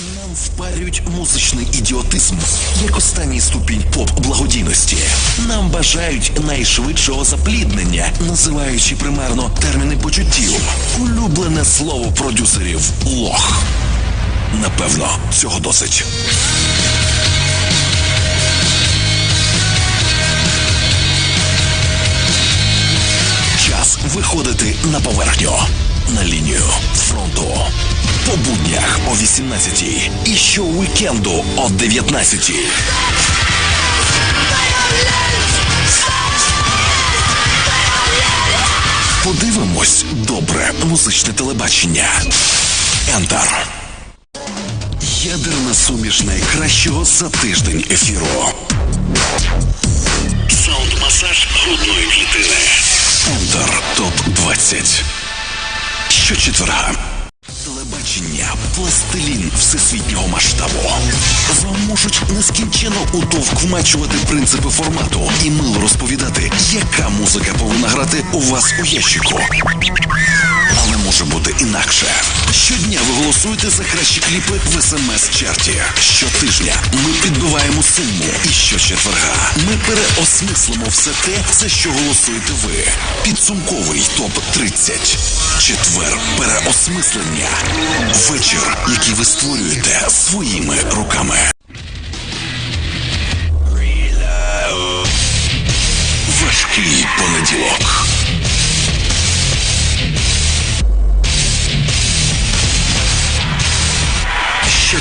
Нам впарюють музичний ідіотизм як останній ступінь поп-благодійності. Нам бажають найшвидшого запліднення, називаючи примарно терміни почуттів. Улюблене слово продюсерів лох. Напевно, цього досить. Час виходити на поверхню на лінію фронту. По буднях о 18 і щовікенду о 19 Подивимось добре музичне телебачення. Ентер. Ядерна суміш найкращого за тиждень ефіру. Саунд-масаж грудної клітини. Ентер ТОП 20. Щочетверга. Телебачення пластилін всесвітнього масштабу. Вам можуть нескінченно удовквмачувати принципи формату і мило розповідати, яка музика повинна грати у вас у ящику. Може бути інакше. Щодня ви голосуєте за кращі кліпи в смс-чарті. Щотижня ми підбиваємо суму. І щочетверга ми переосмислимо все те, за що голосуєте ви. Підсумковий топ 30 Четвер переосмислення. Вечір, який ви створюєте своїми руками. Важкий понеділок.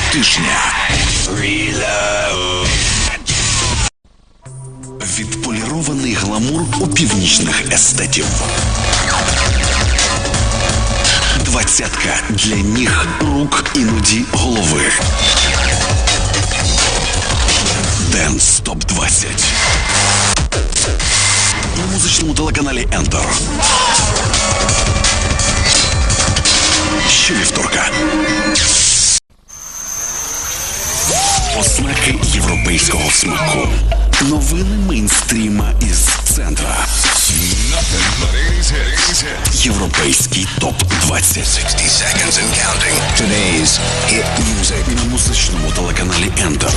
Щотижня. Відполірований гламур у північних естетів. Двадцятка для ніг, рук, іноді голови. Денс топ 20 на музичному телеканалі Enter. Ознаки європейського смаку. Новини мейнстріма із центра. Європейський топ 20 60 seconds and counting. Today's hit music на музичному телеканалі Enter.